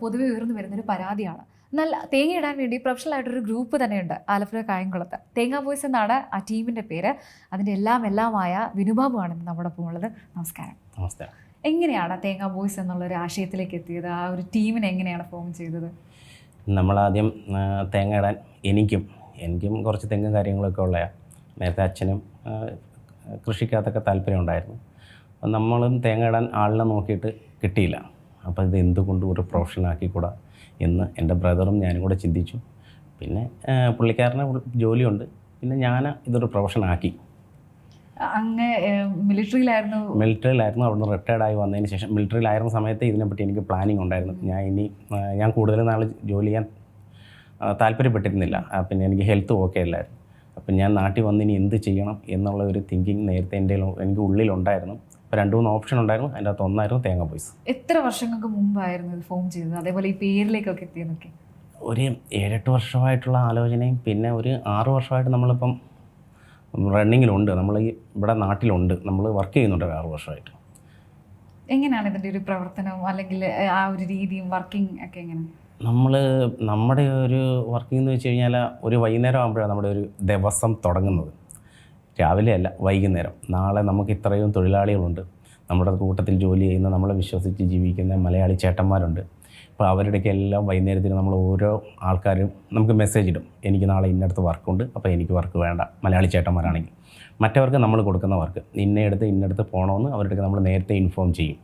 പൊതുവെ ഉയർന്നു വരുന്നൊരു പരാതിയാണ്. എന്നാൽ തേങ്ങ ഇടാൻ വേണ്ടി പ്രൊഫഷണൽ ആയിട്ടൊരു ഗ്രൂപ്പ് തന്നെയുണ്ട് ആലപ്പുഴ കായംകുളത്ത്. തേങ്ങ ബോയ്സ് എന്നാണ് ആ ടീമിന്റെ പേര്. അതിന്റെ എല്ലാം എല്ലാമായ വിനുബാബുവാണ് ഇന്ന് നമ്മുടെ ഒപ്പം ഉള്ളത്. നമസ്കാരം. നമസ്കാരം. എങ്ങനെയാണ് തേങ്ങ ബോയ്സ് എന്നുള്ള ഒരു ആശയത്തിലേക്ക് എത്തിയത്? ആ ഒരു ടീമിനെ എങ്ങനെയാണ് ഫോം ചെയ്തത്? നമ്മളാദ്യം തേങ്ങ ഇടാൻ എനിക്കും എനിക്കും കുറച്ച് തെങ്ങും കാര്യങ്ങളൊക്കെ ഉള്ളതാണ് നേരത്തെ അച്ഛനും കൃഷിക്കകത്തൊക്കെ താല്പര്യം ഉണ്ടായിരുന്നു. നമ്മളും തേങ്ങ ഇടാൻ ആളിനെ നോക്കിയിട്ട് കിട്ടിയില്ല. അപ്പോൾ ഇത് എന്തുകൊണ്ട് ഒരു പ്രൊഫഷനാക്കിക്കൂടാ എന്ന് എന്റെ ബ്രദറും ഞാനും കൂടെ ചിന്തിച്ചു. പിന്നെ പുള്ളിക്കാരന് ജോലിയുണ്ട്. പിന്നെ ഞാൻ ഇതൊരു പ്രൊഫഷനാക്കി അങ്ങ് മിലിറ്ററിയിലായിരുന്നു മിലിറ്ററിയിലായിരുന്നു അവിടുന്ന് റിട്ടയർഡ് ആയി വന്നതിന് ശേഷം മിലിറ്ററിയിലായിരുന്ന സമയത്ത് ഇതിനെപ്പറ്റി എനിക്ക് പ്ലാനിങ് ഉണ്ടായിരുന്നു. ഞാൻ ഇനി ഞാൻ കൂടുതൽ നാൾ ജോലി ചെയ്യാൻ താല്പര്യപ്പെട്ടിരുന്നില്ല. പിന്നെ എനിക്ക് ഹെൽത്ത് ഓക്കെ അല്ലായിരുന്നു. അപ്പം ഞാൻ നാട്ടിൽ വന്ന് ഇനി എന്ത് ചെയ്യണം എന്നുള്ള ഒരു തിങ്കിങ് നേരത്തെ എന്റെ എനിക്ക് ഉള്ളിലുണ്ടായിരുന്നു. അപ്പോൾ രണ്ട് മൂന്ന് ഓപ്ഷൻ ഉണ്ടായിരുന്നു. അതിന്റെ അകത്ത് ഒന്നായിരുന്നു തേങ്ങ ബോയ്സ് എത്ര വർഷങ്ങൾക്ക് മുമ്പായിരുന്നു ഇത് ഫോം ചെയ്തത്? അതേപോലെ ഈ പേരിലേക്കൊക്കെ എത്തിയതൊക്കെ. ഒരു ഏഴെട്ട് വർഷമായിട്ടുള്ള ആലോചനയും പിന്നെ ഒരു ആറ് വർഷമായിട്ട് നമ്മളിപ്പം റണ്ണിങ്ങിലുണ്ട് നമ്മൾ ഈ ഇവിടെ നാട്ടിലുണ്ട്. നമ്മൾ വർക്ക് ചെയ്യുന്നുണ്ട് ആറ് വർഷമായിട്ട്. എങ്ങനെയാണ് ഇതിന്റെ ഒരു പ്രവർത്തനം? അല്ലെങ്കിൽ ആ ഒരു രീതിയും വർക്കിംഗ് ഒക്കെ എങ്ങനെ? നമ്മൾ നമ്മുടെ ഒരു വർക്കിംഗ് എന്ന് വെച്ച് കഴിഞ്ഞാൽ ഒരു വൈകുന്നേരം ആകുമ്പോഴാണ് നമ്മുടെ ഒരു ദിവസം തുടങ്ങുന്നത്. രാവിലെ അല്ല വൈകുന്നേരം. നാളെ നമുക്ക് ഇത്രയും തൊഴിലാളികളുണ്ട്. നമ്മുടെ കൂട്ടത്തിൽ ജോലി ചെയ്യുന്ന നമ്മളെ വിശ്വസിച്ച് ജീവിക്കുന്ന മലയാളി ചേട്ടന്മാരുണ്ട്. അപ്പോൾ അവരുടെയൊക്കെ എല്ലാം വൈകുന്നേരത്തിന് നമ്മൾ ഓരോ ആൾക്കാരും നമുക്ക് മെസ്സേജ് ഇടും. എനിക്ക് നാളെ ഇന്നടത്ത് വർക്കുണ്ട് അപ്പോൾ എനിക്ക് വർക്ക് വേണ്ട. മലയാളി ചേട്ടന്മാരാണെങ്കിൽ. മറ്റവർക്ക് നമ്മൾ കൊടുക്കുന്ന വർക്ക് ഇന്നയിടത്ത് ഇന്നടത്ത് പോകണമെന്ന് അവരുടെ നമ്മൾ നേരത്തെ ഇൻഫോം ചെയ്യും.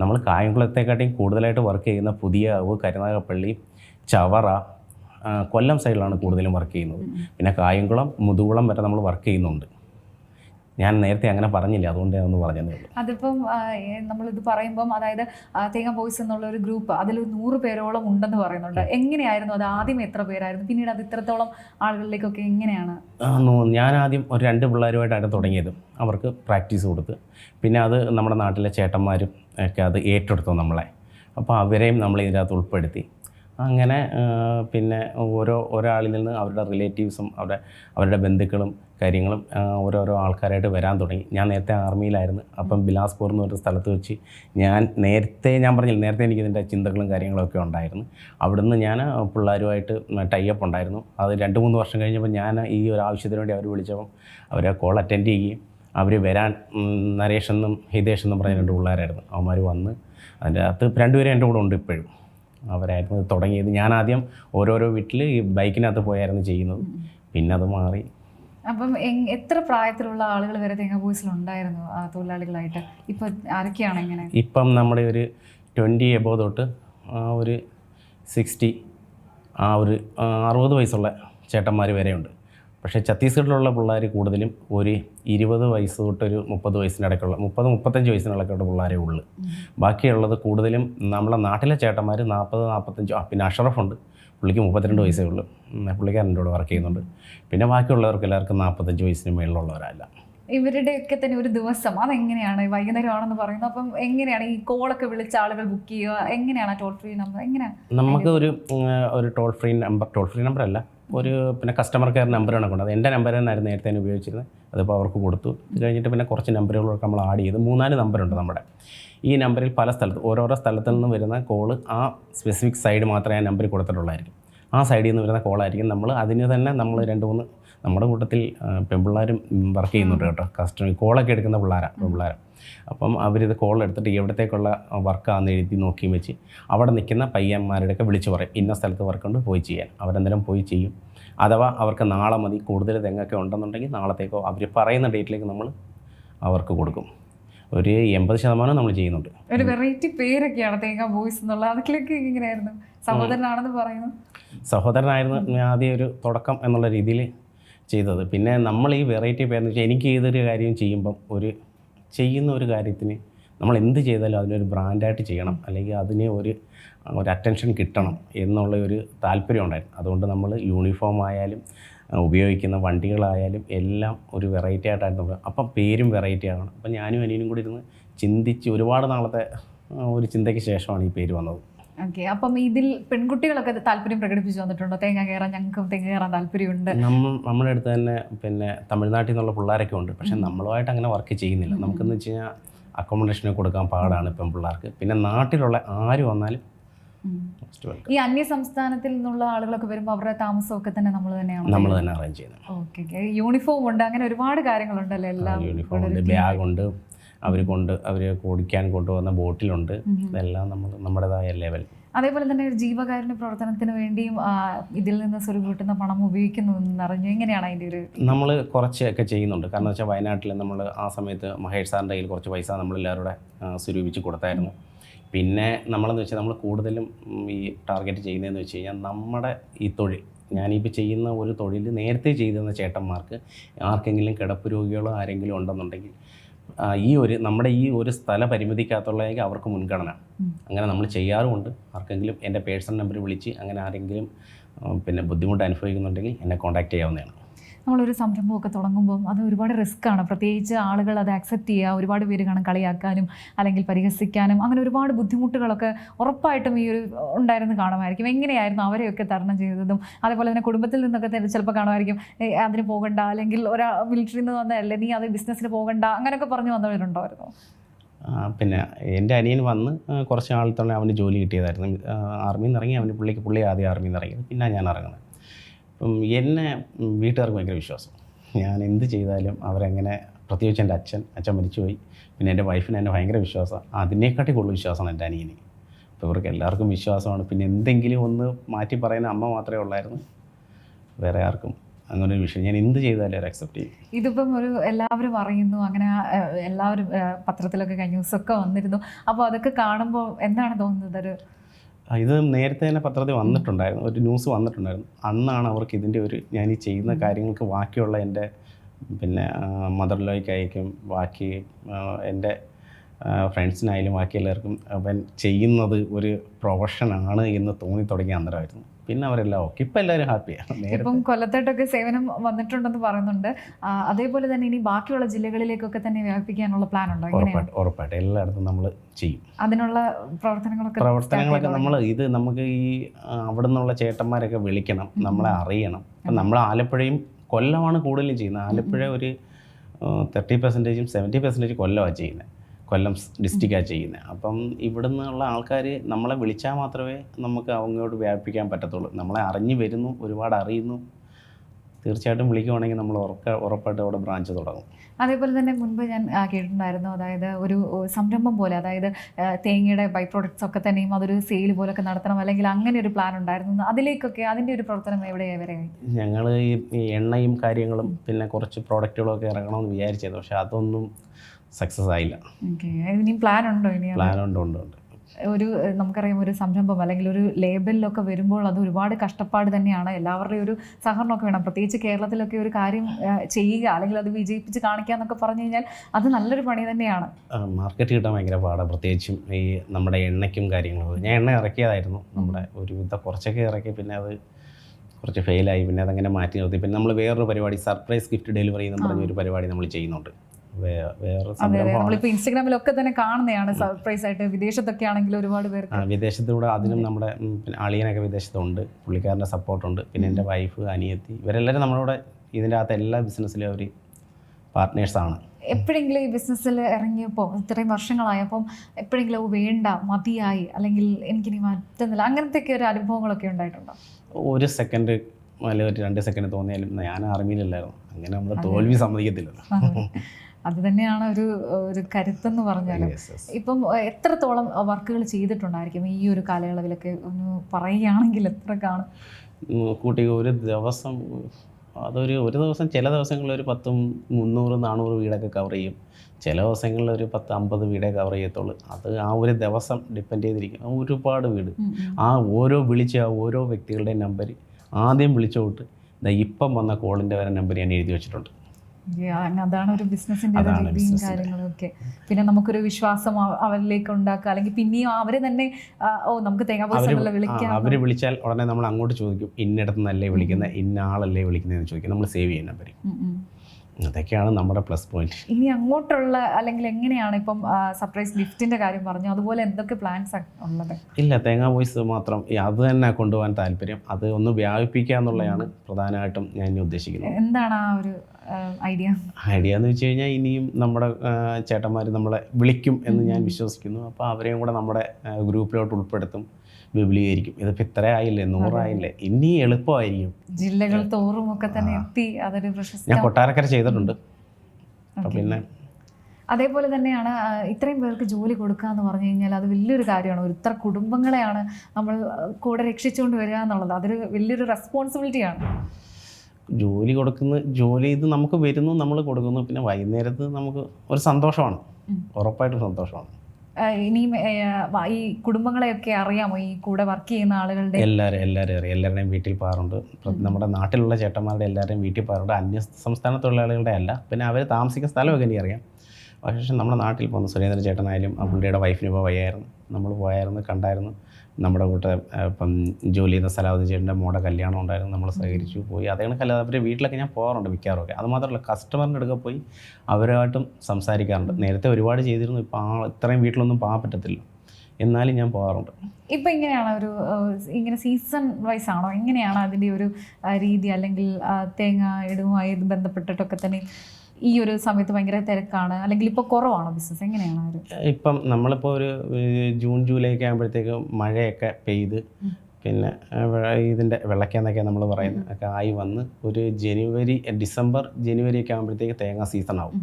നമ്മൾ കായംകുളത്തെക്കാട്ടിയും കൂടുതലായിട്ട് വർക്ക് ചെയ്യുന്ന പുതിയ പുതിയാവ് കരുനാഗപ്പള്ളി ചവറ കൊല്ലം സൈഡിലാണ് കൂടുതലും വർക്ക് ചെയ്യുന്നത്. പിന്നെ കായംകുളം മുതുകുളം വരെ നമ്മൾ വർക്ക് ചെയ്യുന്നുണ്ട്. ഞാൻ നേരത്തെ അങ്ങനെ പറഞ്ഞില്ല അതുകൊണ്ട് ഞാൻ പറഞ്ഞത് ഉള്ളൂ. അതിപ്പം നമ്മളിത് പറയുമ്പം അതായത് തേങ്ങ ബോയ്സ് എന്നുള്ള ഒരു ഗ്രൂപ്പ് അതിൽ നൂറ് പേരോളം ഉണ്ടെന്ന് പറയുന്നുണ്ട്. എങ്ങനെയായിരുന്നു അത്? ആദ്യം എത്ര പേരായിരുന്നു? പിന്നീട് അത് ഇത്രത്തോളം ആളുകളിലേക്കൊക്കെ എങ്ങനെയാണ്? ഞാൻ ആദ്യം ഒരു രണ്ട് പിള്ളേരുമായിട്ടാണ് തുടങ്ങിയത്. അവർക്ക് പ്രാക്ടീസ് കൊടുത്ത്. പിന്നെ അത് നമ്മുടെ നാട്ടിലെ ചേട്ടന്മാരും ഒക്കെ അത് ഏറ്റെടുത്തു നമ്മളെ. അപ്പോൾ അവരെയും നമ്മൾ ഇതിനകത്ത് ഉൾപ്പെടുത്തി. അങ്ങനെ പിന്നെ ഓരോ ഒരാളിൽ നിന്ന് അവരുടെ റിലേറ്റീവ്സും അവരുടെ അവരുടെ ബന്ധുക്കളും കാര്യങ്ങളും ഓരോരോ ആൾക്കാരായിട്ട് വരാൻ തുടങ്ങി. ഞാൻ നേരത്തെ ആർമിയിലായിരുന്നു അപ്പം ബിലാസ്പൂർ എന്ന് പറഞ്ഞ സ്ഥലത്ത് വെച്ച് ഞാൻ നേരത്തെ ഞാൻ പറഞ്ഞില്ല നേരത്തെ എനിക്ക് ഇതിന്റെ ചിന്തകളും കാര്യങ്ങളൊക്കെ ഉണ്ടായിരുന്നു. അവിടുന്ന് ഞാൻ പിള്ളേരുമായിട്ട് ടൈപ്പ് ഉണ്ടായിരുന്നു. അത് രണ്ട് മൂന്ന് വർഷം കഴിഞ്ഞപ്പോൾ ഞാൻ ഈ ഒരു ആവശ്യത്തിന് വേണ്ടി അവർ വിളിച്ചപ്പം അവരെ കോൾ അറ്റൻഡ് ചെയ്യുകയും അവർ വരാൻ നരേഷ് എന്നും ഹിതേഷ് എന്നും പറഞ്ഞ രണ്ട് പിള്ളേരായിരുന്നു. അവന്മാർ വന്ന് അതിന്റെ അകത്ത് രണ്ടുപേരും എന്റെ കൂടെ ഉണ്ട് ഇപ്പോഴും. അവരായിരുന്നു തുടങ്ങിയത്. ഞാൻ ആദ്യം ഓരോരോ വീട്ടിൽ ഈ ബൈക്കിനകത്ത് പോയായിരുന്നു ചെയ്യുന്നത്. പിന്നെ അത് മാറി. അപ്പം എത്ര പ്രായത്തിലുള്ള ആളുകൾ വരെ തേങ്ങ ബോയ്സിൽ ഉണ്ടായിരുന്നു ആ, തൊഴിലാളികളായിട്ട്? ഇപ്പൊ ആരൊക്കെയാണ് എങ്ങനെ ഇപ്പം നമ്മുടെ ഒരു ട്വന്റി എബോ തൊട്ട് ആ ഒരു സിക്സ്റ്റി ആ ഒരു അറുപത് വയസ്സുള്ള ചേട്ടന്മാർ വരെയുണ്ട്. പക്ഷേ ഛത്തീസ്ഗഡിലുള്ള പിള്ളേർ കൂടുതലും ഒരു ഇരുപത് വയസ്സ് തൊട്ടൊരു മുപ്പത് വയസ്സിനിടയ്ക്കുള്ള മുപ്പത് മുപ്പത്തഞ്ച് വയസ്സിനിടയ്ക്കുള്ള പിള്ളേരേ ഉള്ളൂ. ബാക്കിയുള്ളത് കൂടുതലും നമ്മളെ നാട്ടിലെ ചേട്ടന്മാർ നാൽപ്പത് നാൽപ്പത്തഞ്ച് ആ പിന്നെ അഷറഫുണ്ട്. പുള്ളിക്ക് മുപ്പത്തിരണ്ട് വയസ്സേ ഉള്ളൂ. പുള്ളിക്കാരന്റെ കൂടെ വർക്ക് ചെയ്യുന്നുണ്ട്. പിന്നെ ബാക്കിയുള്ളവർക്ക് എല്ലാവർക്കും നാൽപ്പത്തഞ്ച് വയസ്സിന് മേളിലുള്ളവരല്ല. ഇവരുടെയൊക്കെ തന്നെ ഒരു ദിവസം. അതെങ്ങനെയാണ്? വൈകുന്നേരം ആണെന്ന് പറയുന്നത് അപ്പം എങ്ങനെയാണ് ഈ കോളൊക്കെ വിളിച്ച ആളുകൾ ബുക്ക് ചെയ്യുക? എങ്ങനെയാണ് ടോൾ ഫ്രീ നമ്പർ എങ്ങനെയാണ്? നമുക്ക് ഒരു ഒരു toll free number toll free number അല്ല. ഒരു പിന്നെ കസ്റ്റമർ കെയർ നമ്പർ കണക്കുണ്ട് അത് എന്റെ നമ്പർ തന്നെയായിരുന്നു നേരത്തെ തന്നെ ഉപയോഗിച്ചിരുന്നത്. അതിപ്പോൾ അവർക്ക് കൊടുത്തു. ഇത് കഴിഞ്ഞിട്ട് പിന്നെ കുറച്ച് നമ്പറുകളൊക്കെ നമ്മൾ ആഡ് ചെയ്ത്. മൂന്നാൽ നമ്പറുണ്ട് നമ്മുടെ. ഈ നമ്പറിൽ പല സ്ഥലത്ത് ഓരോരോ സ്ഥലത്തു നിന്ന് വരുന്ന കോൾ ആ സ്പെസിഫിക് സൈഡ് മാത്രമേ ആ നമ്പറിൽ കൊടുത്തിട്ടുള്ളായിരിക്കും. ആ സൈഡിൽ നിന്ന് വരുന്ന കോളായിരിക്കും നമ്മൾ അതിന് തന്നെ നമ്മൾ രണ്ട് മൂന്ന് നമ്മുടെ കൂട്ടത്തിൽ പെൺപിള്ളേരും വർക്ക് ചെയ്യുന്നുണ്ട് കേട്ടോ. കസ്റ്റമർ കോളൊക്കെ എടുക്കുന്ന പിള്ളേരാണ് പെൺപിള്ളേരാണ് അപ്പം അവരിത് കോൾ എടുത്തിട്ട് എവിടത്തേക്കുള്ള വർക്കാണെന്ന് എഴുതി നോക്കിയും വെച്ച് അവിടെ നിൽക്കുന്ന പയ്യന്മാരുടെയൊക്കെ വിളിച്ച് പറയും. ഇന്ന സ്ഥലത്ത് വർക്കുണ്ട് പോയി ചെയ്യാൻ. അവരെന്തെങ്കിലും പോയി ചെയ്യും. അഥവാ അവർക്ക് നാളെ മതി കൂടുതൽ തെങ്ങൊക്കെ ഉണ്ടെന്നുണ്ടെങ്കിൽ നാളത്തേക്കോ അവർ പറയുന്ന ഡേറ്റിലേക്ക് നമ്മൾ അവർക്ക് കൊടുക്കും. ഒരു എൺപത് ശതമാനം നമ്മൾ ചെയ്യുന്നുണ്ട്. ഒരു വെറൈറ്റി പേരൊക്കെയാണ് തേങ്ങ ബോയ്സ് എന്നുള്ള അതിലേക്ക് എങ്ങനെയായിരുന്നു? സഹോദരനാണെന്ന് പറയുന്നു. സഹോദരനായിരുന്നു ആദ്യം ഒരു തുടക്കം എന്നുള്ള രീതിയിൽ ചെയ്തത്. പിന്നെ നമ്മൾ ഈ വെറൈറ്റി പേരെന്ന് വെച്ചാൽ എനിക്ക് ഏതൊരു കാര്യം ചെയ്യുമ്പം ഒരു ചെയ്യുന്ന ഒരു കാര്യത്തിന് നമ്മൾ എന്ത് ചെയ്താലും അതിനൊരു ബ്രാൻഡായിട്ട് ചെയ്യണം. അല്ലെങ്കിൽ അതിനെ ഒരു ഒരു അറ്റൻഷൻ കിട്ടണം എന്നുള്ള ഒരു താല്പര്യം ഉണ്ടായിരുന്നു. അതുകൊണ്ട് നമ്മൾ യൂണിഫോം ആയാലും ഉപയോഗിക്കുന്ന വണ്ടികളായാലും എല്ലാം ഒരു വെറൈറ്റി ആയിട്ടായിരുന്നു അപ്പം പേരും വെറൈറ്റി ആകണം അപ്പം ഞാനും അനിയനും കൂടി ഇരുന്ന് ചിന്തിച്ച് ഒരുപാട് നാളത്തെ ഒരു ചിന്തയ്ക്ക് ശേഷമാണ് ഈ പേര് വന്നത്. ഓക്കെ അപ്പം ഇതിൽ പെൺകുട്ടികളൊക്കെ താല്പര്യം പ്രകടിപ്പിച്ചു വന്നിട്ടുണ്ടോ? തേങ്ങ കയറാൻ ഞങ്ങൾക്കും തേങ്ങ കയറാൻ താല്പര്യമുണ്ട്. നമ്മൾ നമ്മുടെ അടുത്ത് തന്നെ പിന്നെ തമിഴ്നാട്ടിൽ നിന്നുള്ള പിള്ളേരൊക്കെ ഉണ്ട്. പക്ഷെ നമ്മളുമായിട്ട് അങ്ങനെ വർക്ക് ചെയ്യുന്നില്ല. നമുക്കെന്ന് വെച്ച് കഴിഞ്ഞാൽ അക്കോമഡേഷന് കൊടുക്കാൻ പാടാണ് ഇപ്പം പിള്ളേർക്ക്. പിന്നെ നാട്ടിലുള്ള ആര് വന്നാലും ഈ അന്യ സംസ്ഥാനത്തിൽ നിന്നുള്ള ആളുകളൊക്കെ വരുമ്പോൾ അവരുടെ താമസമൊക്കെ തന്നെ നമ്മൾ തന്നെയാണ്? നമ്മൾ തന്നെ അറേഞ്ച് ചെയ്യുന്നത്. ഓക്കെ ഓക്കെ യൂണിഫോം ഉണ്ട് അങ്ങനെ ഒരുപാട് കാര്യങ്ങളുണ്ടല്ലോ എല്ലാം യൂണിഫോം ഉണ്ട് ബാഗുണ്ട് അവർ കൊണ്ട് അവർ കുടിക്കാൻ കൊണ്ടുവന്ന ബോട്ടിലുണ്ട്. ഇതെല്ലാം നമ്മൾ നമ്മുടേതായ ലെവൽ. അതേപോലെ തന്നെ ഒരു ജീവകാരുണ്യ പ്രവർത്തനത്തിന് വേണ്ടിയും ഇതിൽ നിന്ന് സ്വരൂപ് കിട്ടുന്ന പണം ഉപയോഗിക്കുന്നു അറിഞ്ഞു എങ്ങനെയാണ് അതിന്റെ ഒരു നമ്മൾ കുറച്ചൊക്കെ ചെയ്യുന്നുണ്ട്. കാരണം വെച്ചാൽ വയനാട്ടിൽ നമ്മൾ ആ സമയത്ത് മഹേഷ് സാറിന്റെ കയ്യിൽ കുറച്ച് പൈസ നമ്മൾ എല്ലാവരുടെ സ്വരൂപിച്ച് കൊടുത്തായിരുന്നു. പിന്നെ നമ്മളെന്ന് വെച്ചാൽ നമ്മൾ കൂടുതലും ഈ ടാർഗറ്റ് ചെയ്യുന്നതെന്ന് വെച്ച് കഴിഞ്ഞാൽ നമ്മുടെ ഈ തൊഴിൽ. ഞാനിപ്പോൾ ചെയ്യുന്ന ഒരു തൊഴിൽ നേരത്തെ ചെയ്തിരുന്ന ചേട്ടന്മാർക്ക് ആർക്കെങ്കിലും കിടപ്പ് രോഗികളോ ആരെങ്കിലും ഉണ്ടെന്നുണ്ടെങ്കിൽ ഈ ഒരു നമ്മുടെ ഈ ഒരു സ്ഥല പരിമിതിക്കകത്തുള്ളതെങ്കിൽ അവർക്ക് മുൻഗണന. അങ്ങനെ നമ്മൾ ചെയ്യാറുമുണ്ട്. ആർക്കെങ്കിലും എന്റെ പേഴ്സണൽ നമ്പർ വിളിച്ച് അങ്ങനെ ആരെങ്കിലും പിന്നെ ബുദ്ധിമുട്ട് അനുഭവിക്കുന്നുണ്ടെങ്കിൽ എന്നെ കോൺടാക്റ്റ് ചെയ്യാവുന്നതാണ്. നമ്മളൊരു സംരംഭമൊക്കെ തുടങ്ങുമ്പോൾ അത് ഒരുപാട് റിസ്ക് ആണ്. പ്രത്യേകിച്ച് ആളുകൾ അത് അക്സെപ്റ്റ് ചെയ്യുക ഒരുപാട് പേര് കാണും കളിയാക്കാനും അല്ലെങ്കിൽ പരിഹസിക്കാനും അങ്ങനെ ഒരുപാട് ബുദ്ധിമുട്ടുകളൊക്കെ ഉറപ്പായിട്ടും ഈ ഒരു ഉണ്ടായിരുന്നു കാണുമായിരിക്കും. എങ്ങനെയായിരുന്നു അവരെയൊക്കെ തരണം ചെയ്തതും? അതേപോലെ തന്നെ കുടുംബത്തിൽ നിന്നൊക്കെ തന്നെ ചിലപ്പോൾ കാണുമായിരിക്കും "ഏയ് അതിന് പോകണ്ട. അല്ലെങ്കിൽ ഒരാ മിലിറ്ററിയിൽ നിന്ന് വന്നതല്ലേ നീ അത് ബിസിനസ്സിന് പോകണ്ട. അങ്ങനെയൊക്കെ പറഞ്ഞു വന്നവരുണ്ടായിരുന്നു. പിന്നെ എന്റെ അനിയൻ വന്ന് കുറച്ച് നാളത്തോളം അവന് ജോലി കിട്ടിയതായിരുന്നു. ആർമിയിൽ നിന്ന് ഇറങ്ങി അവന് പുള്ളിക്ക് പുള്ളി ആദ്യം ആർമിയിൽ നിന്ന് ഇറങ്ങി. പിന്നെ ഞാൻ ഇറങ്ങുന്നത്. എന്നെ വീട്ടുകാർക്ക് ഭയങ്കര വിശ്വാസം. ഞാൻ എന്ത് ചെയ്താലും അവരെങ്ങനെ പ്രത്യേകിച്ച് എന്റെ അച്ഛൻ അച്ഛൻ മരിച്ചുപോയി. പിന്നെ എന്റെ വൈഫിന് എന്നെ ഭയങ്കര വിശ്വാസം. അതിനേക്കാട്ടി കൂടുതൽ വിശ്വാസമാണ് എന്റെ അനിയന്. അപ്പോൾ ഇവർക്ക് എല്ലാവർക്കും വിശ്വാസമാണ്. പിന്നെ എന്തെങ്കിലും ഒന്ന് മാറ്റി പറയുന്ന അമ്മ മാത്രമേ ഉള്ളായിരുന്നു. വേറെ ആർക്കും അങ്ങനെ ഒരു വിഷയം. ഞാൻ എന്ത് ചെയ്താലും അവർ അക്സെപ്റ്റ് ചെയ്യും. ഇതിപ്പം ഒരു എല്ലാവരും അറിയുന്നു. അങ്ങനെ എല്ലാവരും പത്രത്തിലൊക്കെ ദിവസമൊക്കെ വന്നിരുന്നു. അപ്പോൾ അതൊക്കെ കാണുമ്പോൾ എന്താണ് തോന്നുന്നത്? ഒരു ഇത് നേരത്തെ തന്നെ പത്രത്തിൽ വന്നിട്ടുണ്ടായിരുന്നു. ഒരു ന്യൂസ് വന്നിട്ടുണ്ടായിരുന്നു. അന്നാണ് അവർക്ക് ഇതിന്റെ ഒരു ഞാൻ ഈ ചെയ്യുന്ന കാര്യങ്ങൾക്ക് ബാക്കിയുള്ള എന്റെ പിന്നെ മദർ ലോയ്ക്ക് അയക്കും. ബാക്കി എന്റെ ഫ്രണ്ട്സിനായാലും ബാക്കി എല്ലാവർക്കും അവൻ ചെയ്യുന്നത് ഒരു പ്രൊഫഷനാണ് എന്ന് തോന്നി തുടങ്ങിയ അന്നേരമായിരുന്നു. പിന്നെ അവരെല്ലാം ഓക്കെ. ഇപ്പം എല്ലാവരും ഹാപ്പിയാണ് ഇപ്പം കൊല്ലത്തോട്ടൊക്കെ സേവനം വന്നിട്ടുണ്ടെന്ന് പറയുന്നുണ്ട്. അതേപോലെ തന്നെ ഇനി ബാക്കിയുള്ള ജില്ലകളിലേക്കൊക്കെ തന്നെ വ്യാപിപ്പിക്കാനുള്ള പ്ലാൻ ഉണ്ടോ? ഉറപ്പായിട്ടും ഉറപ്പായിട്ട്. എല്ലായിടത്തും നമ്മൾ ചെയ്യും. അതിനുള്ള പ്രവർത്തനങ്ങളൊക്കെ പ്രവർത്തനങ്ങളൊക്കെ നമ്മൾ ഇത് നമുക്ക് ഈ അവിടെ നിന്നുള്ള ചേട്ടന്മാരൊക്കെ വിളിക്കണം. നമ്മളെ അറിയണം. അപ്പം നമ്മൾ ആലപ്പുഴയും കൊല്ലമാണ് കൂടുതലും ചെയ്യുന്നത്. ആലപ്പുഴ ഒരു തേർട്ടി പെർസെന്റേജും സെവന്റി പെർസെന്റേജ് കൊല്ലമാണ് ചെയ്യുന്നത്. കൊല്ലം ഡിസ്ട്രിക്റ്റാണ് ചെയ്യുന്നത് അപ്പം ഇവിടെ നിന്നുള്ള ആൾക്കാർ നമ്മളെ വിളിച്ചാൽ മാത്രമേ നമുക്ക് അവങ്ങോട്ട് വ്യാപിപ്പിക്കാൻ പറ്റത്തുള്ളൂ. നമ്മളെ അറിഞ്ഞു വരുന്നു ഒരുപാട് അറിയുന്നു. തീർച്ചയായിട്ടും വിളിക്കുവാണെങ്കിൽ നമ്മൾ ഉറക്ക ഉറപ്പായിട്ട് അവിടെ ബ്രാഞ്ച് തുടങ്ങും. അതേപോലെ തന്നെ മുൻപ് ഞാൻ കേട്ടിട്ടുണ്ടായിരുന്നു. അതായത് ഒരു സംരംഭം പോലെ അതായത് തേങ്ങയുടെ ബൈ പ്രോഡക്ട്സ് ഒക്കെ തന്നെയും അതൊരു സെയിൽ പോലൊക്കെ നടത്തണം അല്ലെങ്കിൽ അങ്ങനെ ഒരു പ്ലാൻ ഉണ്ടായിരുന്നു. അതിലേക്കൊക്കെ അതിന്റെ ഒരു പ്രവർത്തനം എവിടെയായി വരെ? ഞങ്ങൾ ഈ എണ്ണയും കാര്യങ്ങളും പിന്നെ കുറച്ച് പ്രോഡക്റ്റുകളൊക്കെ ഇറങ്ങണമെന്ന് വിചാരിച്ചത്. പക്ഷേ അതൊന്നും സക്സസ് ആയില്ല. പ്ലാൻ ഉണ്ടോ ഇനി? പ്ലാൻ ഉണ്ട് ഉണ്ട് ഉണ്ട്. ഒരു നമുക്കറിയാം ഒരു സംരംഭം അല്ലെങ്കിൽ ഒരു ലേബലിലൊക്കെ വരുമ്പോൾ അത് ഒരുപാട് കഷ്ടപ്പാട് തന്നെയാണ്. എല്ലാവരുടെയും ഒരു സഹകരണമൊക്കെ വേണം. പ്രത്യേകിച്ച് കേരളത്തിലൊക്കെ ഒരു കാര്യം ചെയ്യുക അല്ലെങ്കിൽ അത് വിജയിപ്പിച്ച് കാണിക്കുക എന്നൊക്കെ പറഞ്ഞു കഴിഞ്ഞാൽ അത് നല്ലൊരു പണി തന്നെയാണ്. മാർക്കറ്റ് കിട്ടാൻ ഭയങ്കര പാടാണ് പ്രത്യേകിച്ചും ഈ നമ്മുടെ എണ്ണയ്ക്കും കാര്യങ്ങളും. ഞാൻ എണ്ണ ഇറക്കിയതായിരുന്നു. നമ്മുടെ ഒരു വിധ കുറച്ചൊക്കെ ഇറക്കി. പിന്നെ അത് കുറച്ച് ഫെയിലായി പിന്നെ അതങ്ങനെ മാറ്റി നിർത്തി. പിന്നെ നമ്മൾ വേറൊരു പരിപാടി സർപ്രൈസ് ഗിഫ്റ്റ് ഡെലിവറി എന്ന് പറഞ്ഞൊരു പരിപാടി നമ്മൾ ചെയ്യുന്നുണ്ട്. വേറെ നമ്മളിപ്പോൾ തന്നെ കാണുന്നതാണ് സർപ്രൈസ് ആയിട്ട് വിദേശത്തൊക്കെ ആണെങ്കിൽ ഒരുപാട് പേർക്ക്. വിദേശത്തൂടെ അതിനും നമ്മുടെ അളിയനൊക്കെ വിദേശത്തുണ്ട്. പുള്ളിക്കാരന്റെ സപ്പോർട്ടുണ്ട്. പിന്നെ എന്റെ വൈഫ് അനിയത്തി ഇവരെല്ലാവരും നമ്മളോട് ഇതിന്റെ അകത്ത് എല്ലാ ബിസിനസ്സിലും അവർ പാർട്ട്നേഴ്സാണ്. എപ്പോഴെങ്കിലും ഈ ബിസിനസ്സിൽ ഇറങ്ങിയപ്പോൾ ഇത്രയും വർഷങ്ങളായപ്പം എപ്പോഴെങ്കിലും വേണ്ട മതിയായി അല്ലെങ്കിൽ എനിക്കിനി മറ്റുന്നില്ല അങ്ങനത്തെയൊക്കെ ഒരു അനുഭവങ്ങളൊക്കെ ഉണ്ടായിട്ടുണ്ടോ? ഒരു സെക്കൻഡ് അല്ലെങ്കിൽ ഒരു രണ്ട് സെക്കൻഡ് തോന്നിയാലും ഞാൻ ആർമിയിലല്ലായിരുന്നു. അങ്ങനെ നമ്മൾ തോൽവി സമ്മതിക്കത്തില്ലല്ലോ. അത് തന്നെയാണ് ഒരു ഒരു കരുത്തെന്ന് yes. ഇപ്പം എത്രത്തോളം വർക്കുകൾ ചെയ്തിട്ടുണ്ടായിരിക്കും ഈ ഒരു കാലയളവിലൊക്കെ? ഒന്ന് പറയുകയാണെങ്കിൽ എത്ര കാണും? കൂട്ടി ഒരു ദിവസം അതൊരു ഒരു ദിവസം ചില ദിവസങ്ങളിൽ ഒരു പത്തും മുന്നൂറ് നാനൂറ് വീടൊക്കെ കവർ ചെയ്യും. ചില ദിവസങ്ങളിൽ ഒരു പത്ത് അമ്പത് വീടേ കവർ ചെയ്യത്തുള്ളൂ. അത് ആ ഒരു ദിവസം ഡിപ്പെൻഡ് ചെയ്തിരിക്കും. ഒരുപാട് വീട്. ആ ഓരോ വിളിച്ച ആ ഓരോ വ്യക്തികളുടെയും നമ്പർ ആദ്യം വിളിച്ചോട്ട് ദാ ഇപ്പം വന്ന കോളിന്റെ വരെ നമ്പർ ഞാൻ എഴുതി വെച്ചിട്ടുണ്ട്. അതാണ് ഒരു ബിസിനസിന്റെ രീതിയും കാര്യങ്ങളും ഒക്കെ പിന്നെ നമുക്കൊരു വിശ്വാസം അവ- അവരിലേക്ക് ഉണ്ടാക്കുക. അല്ലെങ്കിൽ പിന്നെയും അവരെ തന്നെ ഓ നമുക്ക് തേങ്ങാ അവർ വിളിക്കാം. അവർ വിളിച്ചാൽ ഉടനെ നമ്മൾ അങ്ങോട്ട് ചോദിക്കും ഇന്നിടത്ത് നിന്നല്ലേ വിളിക്കുന്നത് ഇന്ന ആളല്ലേ വിളിക്കുന്നതെന്ന് ചോദിക്കും. നമ്മൾ സേവ് ചെയ്യുന്ന പറ്റും. അതൊക്കെയാണ് നമ്മുടെ പ്ലസ് പോയിന്റ്. ഇനി അങ്ങോട്ടുള്ള അല്ലെങ്കിൽ എങ്ങനെയാണ് ഇപ്പം സർപ്രൈസ് ഗിഫ്റ്റിന്റെ കാര്യം പറഞ്ഞു? അതുപോലെ എന്തൊക്കെ പ്ലാൻസ് ഉള്ളത്? ഇല്ല തേങ്ങാ വോയിസ് മാത്രം അത് തന്നെ കൊണ്ടുപോകാൻ താല്പര്യം. അത് ഒന്ന് വ്യാപിപ്പിക്കുക എന്നുള്ളതാണ് പ്രധാനമായിട്ടും ഞാൻ ഉദ്ദേശിക്കുന്നത്. എന്താണ് ആ ഒരു ഐഡിയ. ഐഡിയ എന്ന് വെച്ച് കഴിഞ്ഞാൽ ഇനിയും നമ്മുടെ ചേട്ടന്മാർ നമ്മളെ വിളിക്കും എന്ന് ഞാൻ വിശ്വസിക്കുന്നു. അപ്പോൾ അവരെയും കൂടെ നമ്മുടെ ഗ്രൂപ്പിലോട്ട് ഉൾപ്പെടുത്തും വിപുലീകരിക്കും. ഇതിപ്പോൾ ഇത്ര ആയില്ലേ? നൂറായില്ലേ ഇനി എളുപ്പമായിരിക്കും. ജില്ലകൾ തോറും ഒക്കെ തന്നെ എത്തി അതൊരു പ്രശസ്ത. ഞാൻ കൊട്ടാരക്കര ചെയ്തിട്ടുണ്ട്. പിന്നെ അതേപോലെ തന്നെയാണ് ഇത്രയും പേർക്ക് ജോലി കൊടുക്കുക എന്ന് പറഞ്ഞു കഴിഞ്ഞാൽ അത് വലിയൊരു കാര്യമാണ്. ഇത്ര കുടുംബങ്ങളെയാണ് നമ്മൾ കൂടെ രക്ഷിച്ചുകൊണ്ട് വരിക എന്നുള്ളത്. അതൊരു വലിയൊരു റെസ്പോൺസിബിലിറ്റിയാണ് ജോലി കൊടുക്കുന്ന ജോലി ഇത് നമുക്ക് വരുന്നു നമ്മൾ കൊടുക്കുന്നു. പിന്നെ വൈകുന്നേരത്ത് നമുക്ക് ഒരു സന്തോഷമാണ്. ഉറപ്പായിട്ടും സന്തോഷമാണ്. ഇനി ഇനിയും ഈ കുടുംബങ്ങളെയൊക്കെ അറിയാമോ? ഈ കൂടെ വർക്ക് ചെയ്യുന്ന ആളുകളുടെ എല്ലാവരും എല്ലാവരും അറിയാം. എല്ലാവരുടെയും വീട്ടിൽ പാറുണ്ട്. നമ്മുടെ നാട്ടിലുള്ള ചേട്ടന്മാരുടെ എല്ലാവരുടെയും വീട്ടിൽ പാറുണ്ട്. അന്യ സംസ്ഥാന തൊഴിലാളികളുടെ അല്ല. പിന്നെ അവർ താമസിക്കുന്ന സ്ഥലമൊക്കെ എനിക്കറിയാം. പക്ഷേ നമ്മുടെ നാട്ടിൽ പോകുന്ന സുരേന്ദ്രൻ ചേട്ടനായാലും ആ പുള്ളിയുടെ വൈഫിന് ഇപ്പോൾ വയ്യായിരുന്നു. നമ്മൾ പോയായിരുന്നു കണ്ടായിരുന്നു. നമ്മുടെ കൂട്ടം ഇപ്പം ജോലി ചെയ്യുന്ന സലാവതി ചേട്ടന്റെ മോടെ കല്യാണം ഉണ്ടായിരുന്നു നമ്മൾ സഹകരിച്ചു പോയി. അതേ കണക്കല്ല അവരുടെ വീട്ടിലൊക്കെ ഞാൻ പോകാറുണ്ട് മിക്കാറൊക്കെ അത് മാത്രമല്ല കസ്റ്റമറിന്റെ അടുക്ക പോയി അവരുമായിട്ടും സംസാരിക്കാറുണ്ട്. നേരത്തെ ഒരുപാട് ചെയ്തിരുന്നു ഇപ്പോൾ ആ ഇത്രയും വീട്ടിലൊന്നും പോകാൻ പറ്റത്തില്ല. എന്നാലും ഞാൻ പോകാറുണ്ട്. ഇപ്പം ഇങ്ങനെയാണ് ഒരു ഇങ്ങനെ സീസൺ വൈസ് ആണോ? എങ്ങനെയാണ് അതിന്റെ ഒരു രീതി? അല്ലെങ്കിൽ തേങ്ങ ഇടുമായി ഇത് ബന്ധപ്പെട്ടിട്ടൊക്കെ തന്നെ ഈ ഒരു സമയത്ത് ഭയങ്കര തിരക്കാണ്. അല്ലെങ്കിൽ ഇപ്പൊ കുറവാണോ ബിസിനസ് എങ്ങനെയാണ് ഇപ്പം നമ്മളിപ്പോൾ ഒരു ജൂൺ ജൂലൈ ഒക്കെ ആകുമ്പോഴത്തേക്ക് മഴയൊക്കെ പെയ്ത് പിന്നെ ഇതിന്റെ വെള്ളക്കെന്നൊക്കെ നമ്മൾ പറയുന്നത്. ഒക്കെ ആയി വന്ന് ഒരു ജനുവരി ഡിസംബർ ജനുവരി ഒക്കെ ആകുമ്പോഴത്തേക്ക് തേങ്ങ സീസൺ ആവും.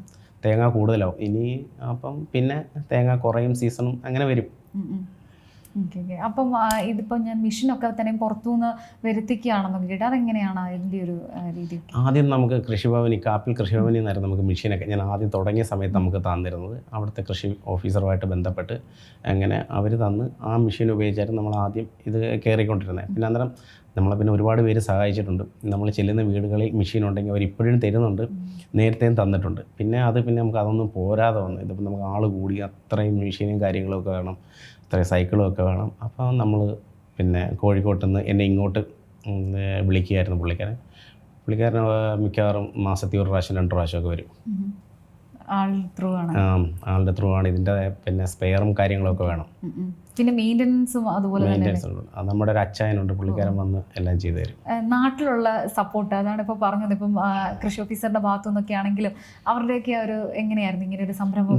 തേങ്ങ കൂടുതലാവും. ഇനി അപ്പം പിന്നെ തേങ്ങ കുറയും സീസണും അങ്ങനെ വരും. Okay okay. അപ്പം ഇതിപ്പോൾ ഇതിപ്പം ഞാൻ മെഷീനൊക്കെ തന്നെ പുറത്തുനിന്ന് വരുത്തിക്കുകയാണെന്നൊക്കെ അതെങ്ങനെയാണ് അതിന്റെ ഒരു രീതി ആദ്യം നമുക്ക് കൃഷിഭവനി കാപ്പിൽ കൃഷിഭവനിൽ നിന്നായിരുന്നു നമുക്ക് മെഷീനൊക്കെ. ഞാൻ ആദ്യം തുടങ്ങിയ സമയത്ത് നമുക്ക് തന്നിരുന്നത് അവിടുത്തെ കൃഷി ഓഫീസറുമായിട്ട് ബന്ധപ്പെട്ട് അങ്ങനെ അവർ തന്ന് ആ മെഷീൻ ഉപയോഗിച്ചായിരുന്നു നമ്മൾ ആദ്യം ഇത് കയറിക്കൊണ്ടിരുന്നത്. പിന്നെ അന്നേരം നമ്മളെ പിന്നെ ഒരുപാട് പേര് സഹായിച്ചിട്ടുണ്ട്. നമ്മൾ ചെല്ലുന്ന വീടുകളിൽ മെഷീൻ ഉണ്ടെങ്കിൽ അവർ ഇപ്പോഴും തരുന്നുണ്ട്. നേരത്തെയും തന്നിട്ടുണ്ട്. പിന്നെ അത് പിന്നെ നമുക്ക് അതൊന്നും പോരാതെ വന്നു. ഇതിപ്പോൾ നമുക്ക് ആൾ കൂടി അത്രയും മെഷീനും കാര്യങ്ങളും ഒക്കെ വേണം. അത്രയും സൈക്കിളും ഒക്കെ വേണം. അപ്പോൾ നമ്മൾ പിന്നെ കോഴിക്കോട്ട് നിന്ന് എന്നെ ഇങ്ങോട്ട് വിളിക്കുകയായിരുന്നു പുള്ളിക്കാരൻ. പുള്ളിക്കാരൻ മിക്കവാറും മാസത്തിൽ ഒരു പ്രാവശ്യം രണ്ട് പ്രാവശ്യമൊക്കെ വരും. ആളുടെ ത്രൂ ആണ്. ഇതിന്റെ പിന്നെ സ്പെയറും കാര്യങ്ങളൊക്കെ വേണം. പിന്നെ മെയിന്റനൻസും അതുപോലെ തന്നെ അത് നമ്മുടെ ഒരു അച്ചായനുണ്ട് പുള്ളിക്കാരൻ വന്ന് എല്ലാം ചെയ്തു തരും. നാട്ടിലുള്ള സപ്പോർട്ട് അതാണ് ഇപ്പോൾ പറഞ്ഞത്. ഇപ്പം കൃഷി ഓഫീസറുടെ ഭാഗത്തു നിന്നൊക്കെ ആണെങ്കിലും അവരുടെയൊക്കെ ഒരു എങ്ങനെയായിരുന്നു? ഇങ്ങനെ ഒരു സംരംഭം?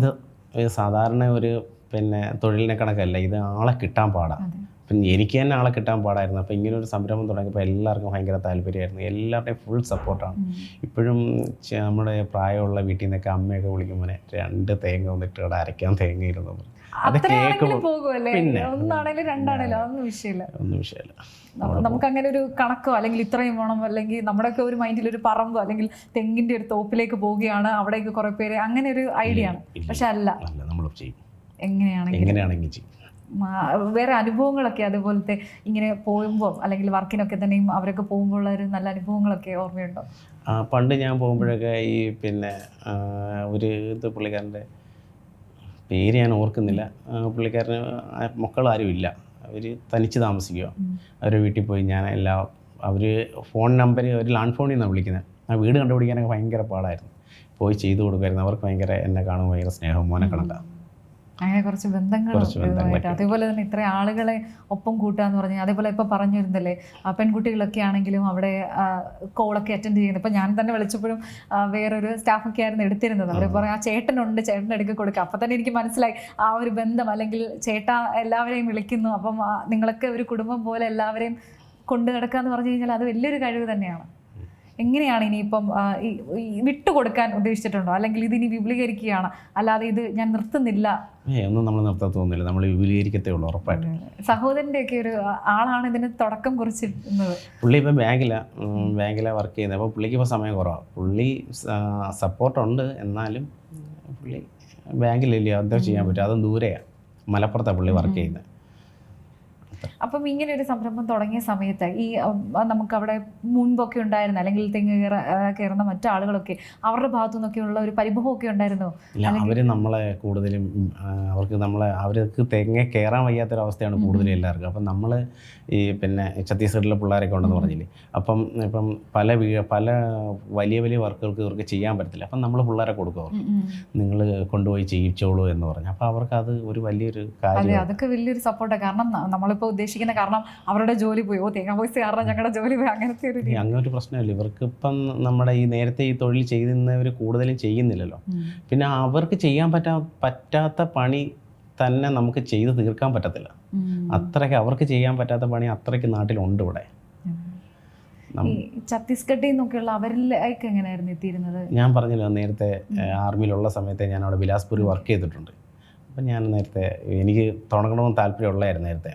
ഇത് സാധാരണ ഒരു പിന്നെ തൊഴിലിനെ കണക്കല്ല. ഇത് ആളെ കിട്ടാൻ പാടാം. അപ്പം എനിക്ക് തന്നെ ആളെ കിട്ടാൻ പാടായിരുന്നു. അപ്പോൾ ഇങ്ങനെ ഒരു സംരംഭം തുടങ്ങിയപ്പോൾ എല്ലാവർക്കും ഭയങ്കര താല്പര്യമായിരുന്നു. എല്ലാവരുടെയും ഫുൾ സപ്പോർട്ടാണ് ഇപ്പോഴും നമ്മുടെ പ്രായമുള്ള വീട്ടിൽ നിന്നൊക്കെ അമ്മയൊക്കെ വിളിക്കുമ്പോൾ രണ്ട് തേങ്ങ വന്നിട്ട് ഇവിടെ അരയ്ക്കാൻ തേങ്ങയിരുന്നു അത് അത്രയാണെങ്കിലും കേൾക്കുമ്പോൾ പിന്നെ. ഒന്നാണേലും രണ്ടാണേലും അതൊന്നും വിഷയമില്ല. ഒന്നും വിഷയമല്ല. നമുക്ക് അങ്ങനെ ഒരു കണക്കോ അല്ലെങ്കിൽ ഇത്രയും വേണം അല്ലെങ്കിൽ നമ്മുടെയൊക്കെ ഒരു മൈൻഡിൽ ഒരു പറമ്പോ അല്ലെങ്കിൽ തെങ്ങിന്റെ ഒരു തോപ്പിലേക്ക് പോവുകയാണ് അവിടേക്ക് കുറെ പേര് അങ്ങനെ ഒരു ഐഡിയ ആണ്. പക്ഷെ അല്ല. അല്ല നമ്മൾ ചെയ്യും. എങ്ങനെയാണെങ്കിൽ എങ്ങനെയാണെങ്കിൽ ചെയ്യും. വേറെ അനുഭവങ്ങളൊക്കെ അതുപോലത്തെ ഇങ്ങനെ പോകുമ്പോൾ അല്ലെങ്കിൽ വർക്കിനൊക്കെ തന്നെയും അവരൊക്കെ പോകുമ്പോൾ ഉള്ള ഒരു നല്ല അനുഭവങ്ങളൊക്കെ ഓർമ്മയുണ്ടോ? പണ്ട് ഞാൻ പോകുമ്പോഴൊക്കെ ഈ പിന്നെ ഒരു ഇത് പുള്ളിക്കാരന്റെ പേര് ഞാൻ ഓർക്കുന്നില്ല. പുള്ളിക്കാരന് മക്കളാരും ഇല്ല അവർ തനിച്ച് താമസിക്കുക അവരുടെ വീട്ടിൽ പോയി ഞാൻ എല്ലാ അവർ ഫോൺ നമ്പർ ഒരു ലാൻഡ് ഫോണിൽ നിന്നാണ് വിളിക്കുന്നത് ആ വീട് കണ്ടുപിടിക്കാനൊക്കെ ഭയങ്കര പാടായിരുന്നു. പോയി ചെയ്തു കൊടുക്കുമായിരുന്നു അവർക്ക് ഭയങ്കര എന്നെ കാണുമ്പോൾ ഭയങ്കര സ്നേഹം മോനെ കണക്കാം. അങ്ങനെ കുറച്ച് ഇതുമായിട്ട് അതേപോലെ തന്നെ ഇത്ര ആളുകളെ ഒപ്പം കൂട്ടുക എന്ന് പറഞ്ഞാൽ അതേപോലെ പറഞ്ഞു പറഞ്ഞിരുന്നല്ലേ ആ, പെൺകുട്ടികളൊക്കെ ആണെങ്കിലും അവിടെ കോളൊക്കെ അറ്റൻഡ് ചെയ്യുന്നത്. ഇപ്പം ഞാൻ തന്നെ വിളിച്ചപ്പോഴും വേറൊരു സ്റ്റാഫൊക്കെ ആയിരുന്നു എടുത്തിരുന്നത്. അവർ പറയും ആ ചേട്ടനുണ്ട് ചേട്ടൻ എടുക്കി കൊടുക്കുക അപ്പം തന്നെ എനിക്ക് മനസ്സിലായി ആ ഒരു ബന്ധം അല്ലെങ്കിൽ ചേട്ട എല്ലാവരെയും വിളിക്കുന്നു. അപ്പം നിങ്ങളൊക്കെ ഒരു കുടുംബം പോലെ എല്ലാവരെയും കൊണ്ടു നടക്കുക എന്ന് പറഞ്ഞു കഴിഞ്ഞാൽ അത് വലിയൊരു കഴിവ് തന്നെയാണ്. എങ്ങനെയാണ് ഇനിയിപ്പം വിട്ടുകൊടുക്കാൻ ഉദ്ദേശിച്ചിട്ടുണ്ടോ? അല്ലെങ്കിൽ ഇതിനി വിപുലീകരിക്കുകയാണ്. അല്ലാതെ ഇത് ഞാൻ നിർത്തുന്നില്ല. ഒന്നും നമ്മൾ നിർത്താൻ തോന്നുന്നില്ല. നമ്മൾ വിപുലീകരിക്കത്തേ ഉള്ളൂ ഉറപ്പായിട്ട്. സഹോദരന്റെ ഒക്കെ ഒരു ആളാണ് ഇതിന് തുടക്കം കുറിച്ചിരുന്നത് പുള്ളി ഇപ്പം ബാങ്കിലാണ് ബാങ്കിലാണ് വർക്ക് ചെയ്യുന്നത്. അപ്പോൾ പുള്ളിക്ക് ഇപ്പോൾ സമയം കുറവാണ് പുള്ളി സപ്പോർട്ടുണ്ട്. എന്നാലും പുള്ളി ബാങ്കിലില്ല. എന്താ ചെയ്യാൻ പറ്റും. അതും ദൂരെയാണ് മലപ്പുറത്താണ് പുള്ളി വർക്ക് ചെയ്യുന്നത്. അപ്പം ഇങ്ങനെ ഒരു സംരംഭം തുടങ്ങിയ സമയത്ത് ഈ നമുക്കവിടെ നമുക്ക് അവിടെ മുൻപൊക്കെ ഉണ്ടായിരുന്ന അല്ലെങ്കിൽ തെങ്ങ് കയറുന്ന മറ്റാളുകളൊക്കെ അവരുടെ ഭാഗത്തു നിന്നൊക്കെയുള്ള ഒരു പരിഭവമൊക്കെ ഉണ്ടായിരുന്നോ? അവർ നമ്മളെ കൂടുതലും അവർക്ക് നമ്മളെ അവർക്ക് തെങ്ങ കയറാൻ വയ്യാത്തൊരവസ്ഥയാണ് കൂടുതലും എല്ലാവർക്കും. അപ്പം നമ്മൾ ഈ പിന്നെ ഛത്തീസ്ഗഡിലെ പിള്ളേരൊക്കെ ഉണ്ടെന്ന് പറഞ്ഞില്ലേ? അപ്പം ഇപ്പം പല വീ പല വലിയ വലിയ വർക്കുകൾക്ക് ഇവർക്ക് ചെയ്യാൻ പറ്റത്തില്ല. അപ്പം നമ്മൾ പിള്ളേരെ കൊടുക്കും അവർക്ക്. നിങ്ങൾ കൊണ്ടുപോയി ചെയ്യിച്ചോളൂ എന്ന് പറഞ്ഞു. അപ്പം അവർക്ക് അത് ഒരു വലിയൊരു കാര്യം അതൊക്കെ വലിയൊരു സപ്പോർട്ടാണ് കാരണം നമ്മളിപ്പോൾ ഉദ്ദേശിക്കുന്നത് കാരണം അവരുടെ ജോലി പോയി. ഓ തേങ്ങ ബോയ്സ് കാരണം ഞങ്ങളുടെ ജോലി പോയി. അങ്ങനത്തെ ഒരു അങ്ങനെ ഒരു പ്രശ്നമില്ല. ഇവർക്ക് ഇപ്പം നമ്മുടെ ഈ നേരത്തെ ഈ തൊഴിൽ ചെയ്യുന്നവർ കൂടുതലും ചെയ്യുന്നില്ലല്ലോ. പിന്നെ അവർക്ക് ചെയ്യാൻ പറ്റാ പറ്റാത്ത പണി തന്നെ നമുക്ക് ചെയ്ത് തീർക്കാൻ പറ്റത്തില്ല. അത്രയ്ക്ക് അവർക്ക് ചെയ്യാൻ പറ്റാത്ത പണി അത്രയ്ക്ക് നാട്ടിലുണ്ട് ഇവിടെ. ഈ ഛത്തീസ്ഗഡിൽ നിന്നൊക്കെയുള്ള അവരിലേക്ക് എങ്ങനെയായിരുന്നു എത്തിയിരുന്നത്? ഞാൻ പറഞ്ഞല്ലോ നേരത്തെ ആർമിയിലുള്ള സമയത്ത് ഞാൻ അവിടെ ബിലാസ്പൂരിൽ വർക്ക് ചെയ്തിട്ടുണ്ട്. അപ്പം ഞാൻ നേരത്തെ എനിക്ക് തുടങ്ങണമെന്ന് താല്പര്യമുള്ളതായിരുന്നു നേരത്തെ.